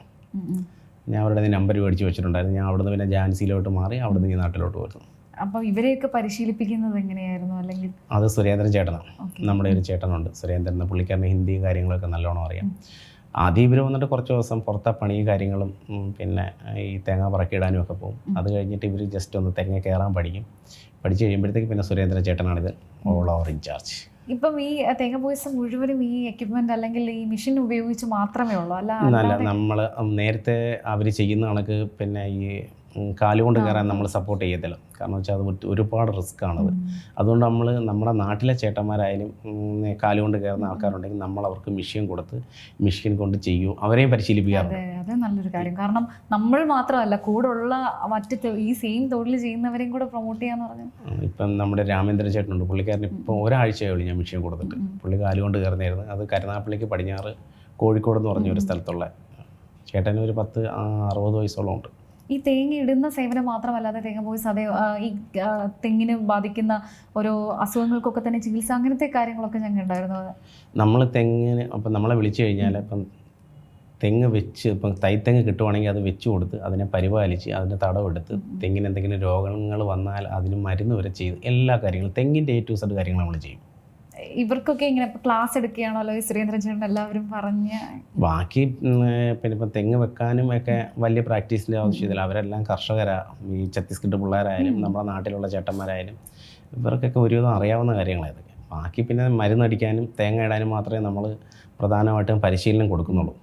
ഞാൻ അവരുടെ നമ്പർ മേടിച്ച് വെച്ചിട്ടുണ്ടായിരുന്നു. ഞാൻ അവിടുന്ന് പിന്നെ ജാൻസിയിലോട്ട് മാറി അവിടുന്ന് ഈ നാട്ടിലോട്ട് വരുന്നു അപ്പൊ ഇവരെയൊക്കെ പരിശീലിപ്പിക്കുന്നത് എങ്ങനെയായിരുന്നു? അല്ലെങ്കിൽ അത് സുരേന്ദ്രൻ ചേട്ടനാണ്. നമ്മുടെ ഒരു ചേട്ടനുണ്ട്. സുരേന്ദ്രൻ എന്ന പുള്ളിക്കാരന് ഹിന്ദി കാര്യങ്ങളൊക്കെ നല്ലോണം അറിയാം. ആദ്യം ഇവർ വന്നിട്ട് കുറച്ച് ദിവസം പുറത്തെ പണിയും കാര്യങ്ങളും പിന്നെ ഈ തേങ്ങ പറക്കിയിടാനും ഒക്കെ പോകും. അത് കഴിഞ്ഞിട്ട് ഇവർ ജസ്റ്റ് ഒന്ന് തെങ്ങ കയറാൻ പഠിക്കും. പഠിച്ചു കഴിയുമ്പോഴത്തേക്ക് പിന്നെ സുരേന്ദ്രൻ ചേട്ടനാണിത്. ഓൾ ഓവർ ഇൻചാർജ് ഇപ്പം ഈ തേങ്ങ പോയിസ് മുഴുവനും ഈ എക്യുപ്മെന്റ് അല്ലെങ്കിൽ ഈ മെഷീൻ ഉപയോഗിച്ച് മാത്രമേ ഉള്ളൂ. അല്ല നമ്മൾ നേരത്തെ അവർ ചെയ്യുന്ന കണക്ക് പിന്നെ ഈ കാലുകൊണ്ട് കയറാൻ നമ്മൾ സപ്പോർട്ട് ചെയ്യത്തില്ല. കാരണം വെച്ചാൽ അത് ഒരുപാട് റിസ്ക് ആണത്. അതുകൊണ്ട് നമ്മൾ നമ്മുടെ നാട്ടിലെ ചേട്ടന്മാരായാലും കാലുകൊണ്ട് കയറുന്ന ആൾക്കാരുണ്ടെങ്കിൽ നമ്മൾ അവർക്ക് മെഷീൻ കൊടുത്ത് മെഷീൻ കൊണ്ട് ചെയ്യൂ. അവരെയും പരിശീലിപ്പിക്കാറുണ്ട്. അതെ നല്ലൊരു കാര്യം. കാരണം നമ്മൾ മാത്രമല്ല കൂടെ ഉള്ള മറ്റ് ഈ സെയിം തൊഴിൽ ചെയ്യുന്നവരെയും കൂടെ പ്രൊമോട്ട് ചെയ്യാന്ന് പറഞ്ഞു. ഇപ്പം നമ്മുടെ രാമേന്ദ്ര ചേട്ടനുണ്ട്. പുള്ളിക്കാരൻ ഇപ്പം ഒരാഴ്ചയേ ഉള്ളൂ ഞാൻ മെഷീൻ കൊടുത്തിട്ട്. പുള്ളി കാലുകൊണ്ട് കയറുന്നതായിരുന്നു. അത് കരുനാപ്പള്ളിക്ക് പടിഞ്ഞാറ് കോഴിക്കോട് എന്ന് പറഞ്ഞ ഒരു സ്ഥലത്തുള്ള ചേട്ടന് ഒരു പത്ത് അറുപത് വയസ്സോളം ഉണ്ട്. ഈ തേങ്ങ ഇടുന്ന സേവനം മാത്രമല്ലാതെ തേങ്ങ പോയി അതേ ഈ തെങ്ങിന് ബാധിക്കുന്ന ഓരോ അസുഖങ്ങൾക്കൊക്കെ തന്നെ ചികിത്സ അങ്ങനത്തെ കാര്യങ്ങളൊക്കെ ഞങ്ങൾ ഉണ്ടായിരുന്നു നമ്മൾ തെങ്ങിന് അപ്പം നമ്മളെ വിളിച്ചു കഴിഞ്ഞാൽ ഇപ്പം തെങ്ങ് വെച്ച് ഇപ്പം തൈത്തെങ്ങ് കിട്ടുവാണെങ്കിൽ അത് വെച്ച് കൊടുത്ത് അതിനെ പരിപാലിച്ച് അതിന്റെ തടവെടുത്ത് തെങ്ങിന് എന്തെങ്കിലും രോഗങ്ങൾ വന്നാൽ അതിന് മരുന്ന് വരെ ചെയ്ത് എല്ലാ കാര്യങ്ങളും തെങ്ങിന്റെ എ ടു സെഡ് കാര്യങ്ങൾ നമ്മൾ ചെയ്യും. ഇവർക്കൊക്കെ ഇങ്ങനെ ക്ലാസ് എടുക്കുകയാണോ? അല്ലോ? ഈ സുരേന്ദ്രൻ ചേട്ടൻ എല്ലാവരും പറഞ്ഞ് ബാക്കി പിന്നെ ഇപ്പം തെങ്ങ് വെക്കാനും ഒക്കെ വലിയ പ്രാക്ടീസിന്റെ ആവശ്യമില്ല. അവരെല്ലാം കർഷകരാണ് ഈ ഛത്തീസ്ഗഡ് പിള്ളേരായാലും നമ്മുടെ നാട്ടിലുള്ള ചേട്ടന്മാരായാലും ഇവർക്കൊക്കെ ഒരുവിധം അറിയാവുന്ന കാര്യങ്ങളാണ് ഇതൊക്കെ. ബാക്കി പിന്നെ മരുന്നടിക്കാനും തേങ്ങ ഇടാനും മാത്രമേ നമ്മൾ പ്രധാനമായിട്ടും പരിശീലനം കൊടുക്കുന്നുള്ളൂ.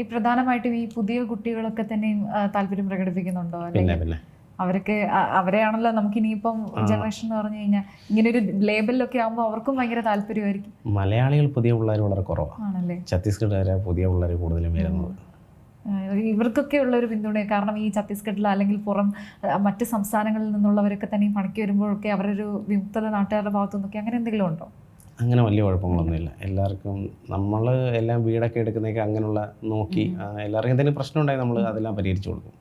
ഈ പ്രധാനമായിട്ടും ഈ പുതിയ കുട്ടികളൊക്കെ തന്നെയും താല്പര്യം പ്രകടിപ്പിക്കുന്നുണ്ടോ? പിന്നെ പിന്നെ. അവർക്ക് അവരെയാണല്ലോ നമുക്ക് ഇനിയിപ്പം ജനറേഷൻ എന്ന് പറഞ്ഞു കഴിഞ്ഞാൽ ഇങ്ങനെ ഒരു ലേബലിലൊക്കെ ആകുമ്പോൾ അവർക്കും ഭയങ്കര താല്പര്യമായിരിക്കും. മലയാളികൾ പുതിയ പിള്ളേർ വളരെ കുറവാണല്ലേ ഛത്തീസ്ഗഡ് വരെ പുതിയ പിള്ളേർ കൂടുതലും വരുന്നത്. ഇവർക്കൊക്കെ ഉള്ള ഒരു പിന്തുണ കാരണം ഈ ഛത്തീസ്ഗഡിൽ അല്ലെങ്കിൽ പുറം മറ്റ് സംസ്ഥാനങ്ങളിൽ നിന്നുള്ളവരൊക്കെ തന്നെ പണിക്ക് വരുമ്പോഴൊക്കെ അവരൊരു വിമുക്തത നാട്ടുകാരുടെ ഭാഗത്തു നിന്നൊക്കെ അങ്ങനെ എന്തെങ്കിലും ഉണ്ടോ? അങ്ങനെ വലിയ കുഴപ്പങ്ങളൊന്നുമില്ല. എല്ലാവർക്കും നമ്മൾ എല്ലാം വീടൊക്കെ എടുക്കുന്നതൊക്കെ അങ്ങനെയുള്ള നോക്കി എല്ലാവർക്കും എന്തെങ്കിലും പ്രശ്നം ഉണ്ടായി നമ്മൾ അതെല്ലാം പരിഹരിച്ചു കൊടുക്കും.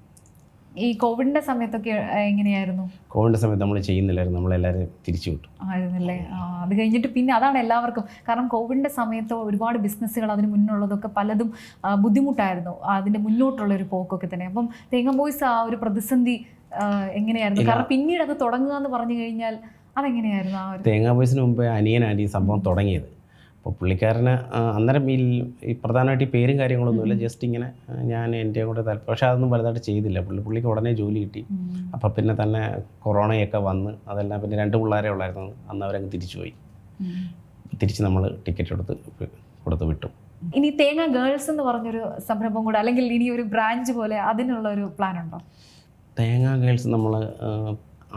ഈ കോവിഡിന്റെ സമയത്തൊക്കെ എങ്ങനെയായിരുന്നു? കോവിഡിന്റെ സമയത്ത് നമ്മൾ ചെയ്യുന്നില്ലായിരുന്നു. നമ്മളെല്ലാവരും തിരിച്ചു വിട്ടു. ആയിരുന്നല്ലേ? അത് കഴിഞ്ഞിട്ട് പിന്നെ അതാണ് എല്ലാവർക്കും. കാരണം കോവിഡിന്റെ സമയത്ത് ഒരുപാട് ബിസിനസ്സുകൾ അതിന് മുന്നുള്ളതൊക്കെ പലതും ബുദ്ധിമുട്ടായിരുന്നു. അതിന്റെ മുന്നോട്ടുള്ള ഒരു പോക്കൊക്കെ തന്നെ. അപ്പം തേങ്ങ ബോയ്സ് ആ ഒരു പ്രതിസന്ധി എങ്ങനെയായിരുന്നു? കാരണം പിന്നീട് അത് തുടങ്ങുക എന്ന് പറഞ്ഞു കഴിഞ്ഞാൽ അതെങ്ങനെയായിരുന്നു ആ ഒരു തേങ്ങാ ബോയ്സിന് മുമ്പ് അനിയനാണ് ഈ സംഭവം തുടങ്ങിയത്. അപ്പോൾ പുള്ളിക്കാരന് അന്നേരം ഈ ഈ പ്രധാനമായിട്ട് ഈ പേരും കാര്യങ്ങളൊന്നുമില്ല. ജസ്റ്റ് ഇങ്ങനെ ഞാൻ എന്റെ കൂടെ താല്പര്യം പക്ഷേ അതൊന്നും വലുതായിട്ട് ചെയ്തില്ല. പുള്ളി പുള്ളിക്ക് ഉടനെ ജോലി കിട്ടി. അപ്പം അപ്പോൾ പിന്നെ തന്നെ കൊറോണയൊക്കെ വന്ന് അതെല്ലാം പിന്നെ രണ്ട് പിള്ളേരെ ഉള്ളായിരുന്നു. അന്ന് അവരങ്ങ് തിരിച്ചു പോയി. തിരിച്ച് നമ്മൾ ടിക്കറ്റ് എടുത്ത് കൊടുത്ത് വിട്ടു. ഇനി തേങ്ങ ഗേൾസ് എന്ന് പറഞ്ഞൊരു സംരംഭം കൂടെ അല്ലെങ്കിൽ ഇനി ഒരു ബ്രാഞ്ച് പോലെ അതിനുള്ള ഒരു പ്ലാൻ ഉണ്ടോ തേങ്ങ ഗേൾസ് നമ്മൾ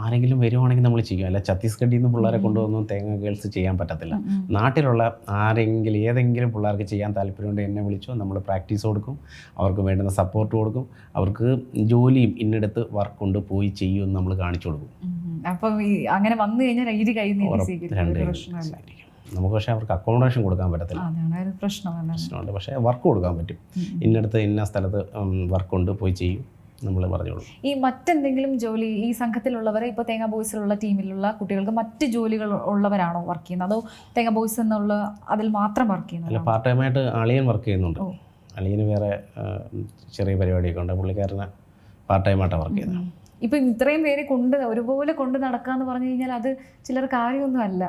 ആരെങ്കിലും വരുവാണെങ്കിൽ നമ്മൾ ചെയ്യും അല്ല ഛത്തീസ്ഗഡിൽ നിന്ന് പിള്ളേരെ കൊണ്ടുവന്നും തേങ്ങ ഗേൾസ് ചെയ്യാൻ പറ്റത്തില്ല. നാട്ടിലുള്ള ആരെങ്കിലും ഏതെങ്കിലും പിള്ളേർക്ക് ചെയ്യാൻ താല്പര്യമുണ്ട് എന്നെ വിളിച്ചോ നമ്മൾ പ്രാക്ടീസ് കൊടുക്കും. അവർക്ക് വേണ്ടുന്ന സപ്പോർട്ട് കൊടുക്കും. അവർക്ക് ജോലിയും ഇന്നിടത്ത് വർക്ക് കൊണ്ട് പോയി ചെയ്യുമെന്ന് നമ്മൾ കാണിച്ചു കൊടുക്കും. അപ്പം അങ്ങനെ വന്നു കഴിഞ്ഞാൽ ഇരു കൈ പ്രശ്നമല്ല. നമുക്ക് പക്ഷേ അവർക്ക് അക്കോമഡേഷൻ കൊടുക്കാൻ പറ്റത്തില്ല. പ്രശ്നമുണ്ട്. പക്ഷേ വർക്ക് കൊടുക്കാൻ പറ്റും. ഇന്നടത്ത് ഇന്ന സ്ഥലത്ത് വർക്ക് ഉണ്ട് പോയി ചെയ്യും. നമ്മൾ പറഞ്ഞോളൂ. ഈ മറ്റെന്തെങ്കിലും ജോലി ഈ സംഘത്തിലുള്ളവരെ ഇപ്പോൾ തേങ്ങ ബോയ്സിലുള്ള ടീമിലുള്ള കുട്ടികൾക്ക് മറ്റ് ജോലികൾ ഉള്ളവരാണോ വർക്ക് ചെയ്യുന്നത്? അതോ തേങ്ങ ബോയ്സ് എന്നുള്ള അതിൽ മാത്രം വർക്ക് ചെയ്യുന്നത്? അല്ല പാർട്ട് ടൈം ആയിട്ട് അളിയൻ വർക്ക് ചെയ്യുന്നുണ്ട്. അളിയന് വേറെ ചെറിയ പരിപാടിയൊക്കെ ഉണ്ട്. പുള്ളിക്കാരന് പാർട്ട് ടൈം ആയിട്ട് വർക്ക് ചെയ്യുന്നത് ഇപ്പം ഇത്രയും പേര് കൊണ്ട് ഒരുപോലെ കൊണ്ട് നടക്കുക എന്ന് പറഞ്ഞു കഴിഞ്ഞാൽ അത് ചിലർ കാര്യമൊന്നും അല്ല.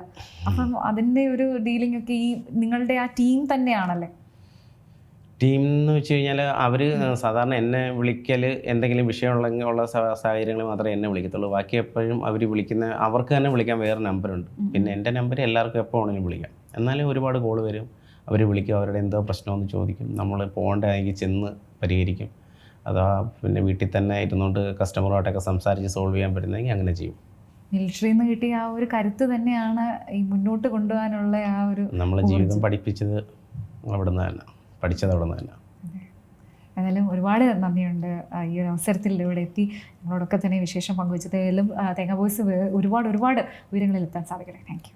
അപ്പം അതിന്റെ ഒരു ഡീലിംഗ് ഒക്കെ ഈ നിങ്ങളുടെ ആ ടീം തന്നെയാണല്ലേ? ടീം എന്ന് വെച്ച് കഴിഞ്ഞാൽ അവർ സാധാരണ എന്നെ വിളിക്കൽ എന്തെങ്കിലും വിഷയമുള്ള ഉള്ള സാഹചര്യങ്ങൾ മാത്രമേ എന്നെ വിളിക്കത്തുള്ളൂ. ബാക്കി എപ്പോഴും അവർ വിളിക്കുന്ന അവർക്ക് തന്നെ വിളിക്കാൻ വേറെ നമ്പറുണ്ട്. പിന്നെ എന്റെ നമ്പർ എല്ലാവർക്കും എപ്പോൾ വേണമെങ്കിലും വിളിക്കാം. എന്നാലും ഒരുപാട് കോൾ വരും. അവർ വിളിക്കും അവരുടെ എന്തോ പ്രശ്നമെന്ന് ചോദിക്കും. നമ്മൾ പോകേണ്ടതെങ്കിൽ ചെന്ന് പരിഹരിക്കും. അതാ പിന്നെ വീട്ടിൽ തന്നെ ഇരുന്നുകൊണ്ട് കസ്റ്റമറുമായിട്ടൊക്കെ സംസാരിച്ച് സോൾവ് ചെയ്യാൻ പറ്റുന്നെങ്കിൽ അങ്ങനെ ചെയ്യും. മിലിറ്ററിയിൽ നിന്ന് കിട്ടിയ ആ ഒരു കരുത്ത് തന്നെയാണ് ഈ മുന്നോട്ട് കൊണ്ടുപോകാനുള്ള ആ ഒരു നമ്മൾ ജീവിതം പഠിപ്പിച്ചത് അവിടെ നിന്ന് തന്നെ. പഠിച്ചത് അവിടെ നിന്ന് തന്നെ എന്നാലും ഒരുപാട് നന്ദിയുണ്ട് ഈ ഒരു അവസരത്തിൽ ഇവിടെ എത്തി. നമ്മളോടൊക്കെ തന്നെ വിശേഷം പങ്കുവച്ചതിലും തേങ്ങ ബോയ്സ് ഒരുപാട് ഒരുപാട് ഉയരങ്ങളിൽ എത്താൻ സാധിക്കട്ടെ. Thank you